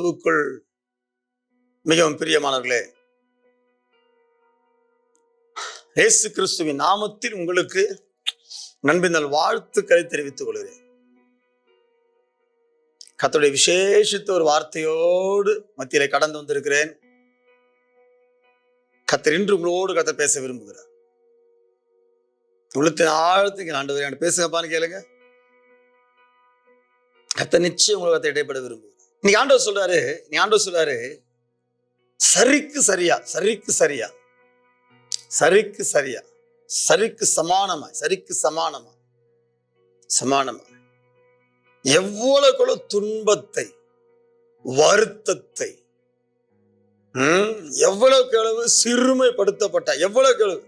கிறிஸ்துவுக்குள் மிகவும் பிரியமானவர்களே இயேசு கிறிஸ்துவின் நாமத்தில் உங்களுக்கு நண்பினல் வாழ்த்துக்களை தெரிவித்துக் கொள்கிறேன். கத்துடைய விசேஷித்த ஒரு வார்த்தையோடு மத்தியில கடந்து வந்திருக்கிறேன். கத்தர் இன்று உங்களோடு கத்த பேச விரும்புகிறார். உள்ளத்தின் ஆழத்துக்கு ஆண்டு ஆண்டு பேசுங்கப்பான்னு கேளுங்க. கத்த நிச்சயம் உங்களை கத்த இடைப்பட விரும்புகிறார் நீ ஆண்டவர் சொல்றாரு நீ ஆண்டவர் சொல்றாரு சரிக்கு சரியா சரிக்கு சரியா சரிக்கு சரியா சரிக்கு சமானமா சரிக்கு சமானமா சமானமா எவ்வளவு துன்பத்தை வருத்தத்தை எவ்வளவுக்கு எவ்வளவு சிறுமைப்படுத்தப்பட்ட எவ்வளவுக்கு எவ்வளவு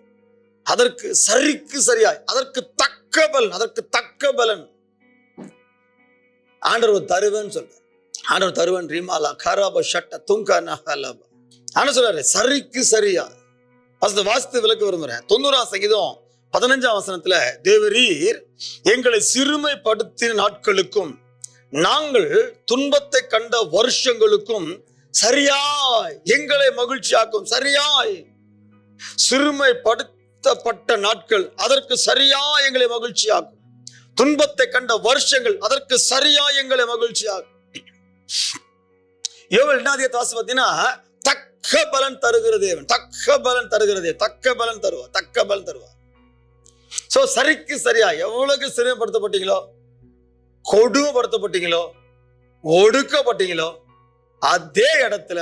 அதற்கு சரிக்கு சரியாய் அதற்கு தக்க பலன் அதற்கு தக்க பலன். ஆண்டவர் தருவேன்னு சொல்ற ஆண்டவர் தருவன் ரீமாலா கராப ஷட்ட துங்கா நகலாபா ஆனா சொல்றாரு சரிக்கு சரியா. வசந்த வாசித்து விளக்க விரும்புறேன். தொண்ணூறாம் சங்கீதம் பதினஞ்சாம் வசனத்துல தேவரீர் எங்களை சிறுமைப்படுத்தின நாட்களுக்கும் நாங்கள் துன்பத்தை கண்ட வருஷங்களுக்கும் சரியாய் எங்களை மகிழ்ச்சியாக்கும் சரியாய் சிறுமைப்படுத்தப்பட்ட நாட்கள் அதற்கு சரியா எங்களை மகிழ்ச்சியாகும் துன்பத்தை கண்ட வருஷங்கள் அதற்கு சரியா எங்களை மகிழ்ச்சியாகும் யோவல் என்ன தாசு பார்த்தீங்கன்னா தக்க பலன் தருகிற தேவன். தக்க பலன் தருகிற தேவன். தக்க பலன் தருவார். தக்க பலன் தருவார். சோ சரிக்கு சரியா எவ்வளவுக்கு சிறுமைப்படுத்தப்பட்டீங்களோ கொடுமைப்படுத்தப்பட்டீங்களோ ஒடுக்கப்பட்டீங்களோ அதே இடத்துல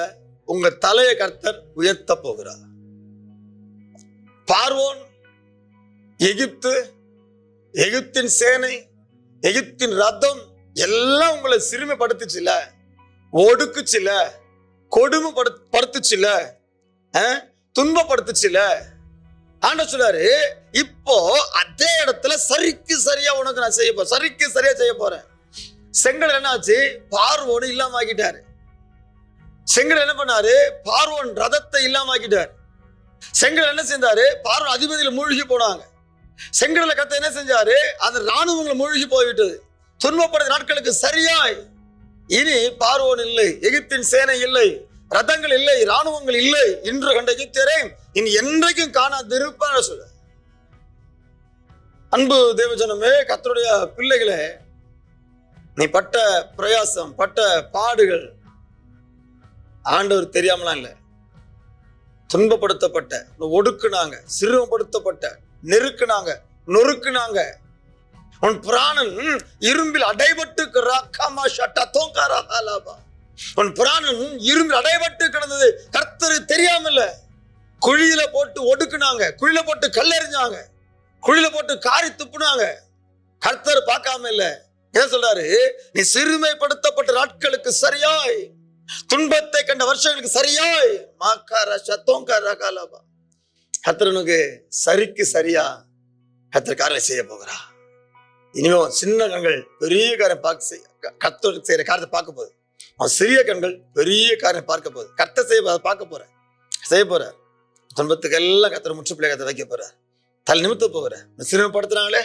உங்க தலையை கர்த்தர் உயர்த்த போகிறார். பார்வோன் எகிப்து எகிப்தின் சேனை எகிப்தின் ரதம் எல்லாம் உங்களை சிறுமைப்படுத்துச்சுல. ஒடுக்குச்சுல. கொடுமைப்படு படுத்துச்சுல துன்பப்படுத்துச்சுல. ஆண்ட சொல்றாரு இப்போ அதே இடத்துல சரிக்கு சரியா உனக்கு நான் செய்ய போறேன். சரிக்கு சரியா செய்ய போறேன். செங்கல் என்னாச்சு? பார்வோடு இல்லாம ஆக்கிட்டாரு. செங்கல் என்ன பண்ணாரு? பார்வோன் ரதத்தை இல்லாம ஆக்கிட்டாரு. செங்கல் என்ன செஞ்சாரு? பார்வன் அதிபதியில மூழ்கி போனாங்க. செங்கடல கத்த என்ன செஞ்சாரு? அந்த ராணுவங்களை மூழ்கி போய்விட்டது. துன்பப்படுத்த நாட்களுக்கு சரியாய். இனி பார்வோன் இல்லை எகிப்தின் சேனை இல்லை ரதங்கள் இல்லை இராணுவங்கள் இல்லை இன்று கண்ட எகிப்தியரை இனி என்றைக்கும் காணாதிருப்பார் சொல்ல அன்பு தேவஜனமே கத்தருடைய பிள்ளைகளே நீ பட்ட பிரயாசம் பட்ட பாடுகள் ஆண்டவர் தெரியாமலாம் இல்லை. துன்பப்படுத்தப்பட்ட ஒடுக்குனாங்க சிறுமப்படுத்தப்பட்ட நெருக்குனாங்க நொறுக்குனாங்க உன் பிராணன் இரும்பில் அடைபட்டு ராக்காமா ஷட்டா தோங்காரா ஹாலாபா. உன் பிராணன் இரும்பில் அடைபட்டு கிடந்தது கர்த்தரு தெரியாமல குழியில போட்டு ஒடுக்குனாங்க. குழியில போட்டு கல்லெறிஞ்சாங்க. குழியில போட்டு காரி துப்புனாங்க. கர்த்தர் பார்க்காம இல்ல. என்ன சொல்றாரு? நீ சிறுமைப்படுத்தப்பட்ட நாட்களுக்கு சரியாய். துன்பத்தை கண்ட வருஷங்களுக்கு சரியாய். மாக்காரா சத்தோங்காரா காலாபா கர்த்தரனுக்கு சரிக்கு சரியா கர்த்தர் காரியம் செய்ய போகிறா இனிமே சின்ன கண்கள் பெரிய காரியம் பார்க்க செய்ய கர்த்தர் செய்யற காரியத்தை பார்க்க போகுது. அவன் சிறிய கண்கள் பெரிய காரியம் பார்க்க போகுது. கத்தை செய்ய அதை பார்க்க போற. செய்ய போற. துன்பத்துக்கு கத்தரை கர்த்தர் பிள்ளை கத்தை வைக்க போற. தலை நிமித்த போகிற. சிறுமைப்படுத்தினாங்களே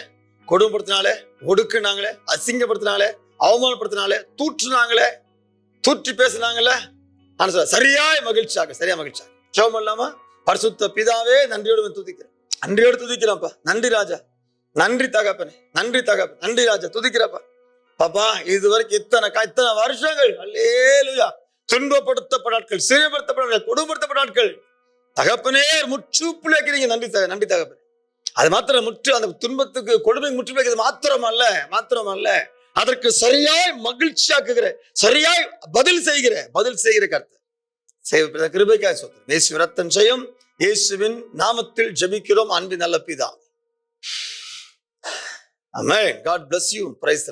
கொடுமைப்படுத்தினாலே ஒடுக்குனாங்களே அசிங்கப்படுத்தினாலே அவமானப்படுத்தினாலே தூற்றுனாங்களே தூற்றி பேசினாங்களே நான் சொல்ல சரியாய் மகிழ்ச்சியாக சரியா மகிழ்ச்சியாக. சோமம் இல்லாம பரிசுத்த பிதாவே நன்றியோடு துதிக்கிறேன். நன்றியோடு துதிக்கிறேன்ப்பா. நன்றி ராஜா. நன்றி தகப்பனே நன்றி தகப்பன். நன்றி ராஜா துதிக்கிறப்பா. பாப்பா இது வரைக்கும் இத்தனை கா- இத்தனை வருஷங்கள் அல்லேலுயா. துன்பப்படுத்தப்பட ஆட்கள் சிறைப்படுத்தப்பட்ட நாட்கள் ஆட்கள் தகப்பனே முற்றுப்புள்ள வைக்கிறீங்க. நன்றி தக நன்றி தகப்பனே. அது மாத்திரம் முற்று அந்த துன்பத்துக்கு கொடுமை முற்று வைக்கிறது மாத்திரம் அல்ல மாத்திரம் அல்ல அதற்கு சரியாய் மகிழ்ச்சியாக்குகிற சரியாய் பதில் செய்கிற பதில் செய்கிற கருத்து செய்வ கிருபைக்காய் சொத்து இயேசு ரத்தன் செய்யும் இயேசுவின் நாமத்தில் ஜபிக்கிறோம். அன்பின் நல்ல பிதா. அமே காட் பிளஸ் யூ பிரைஸ்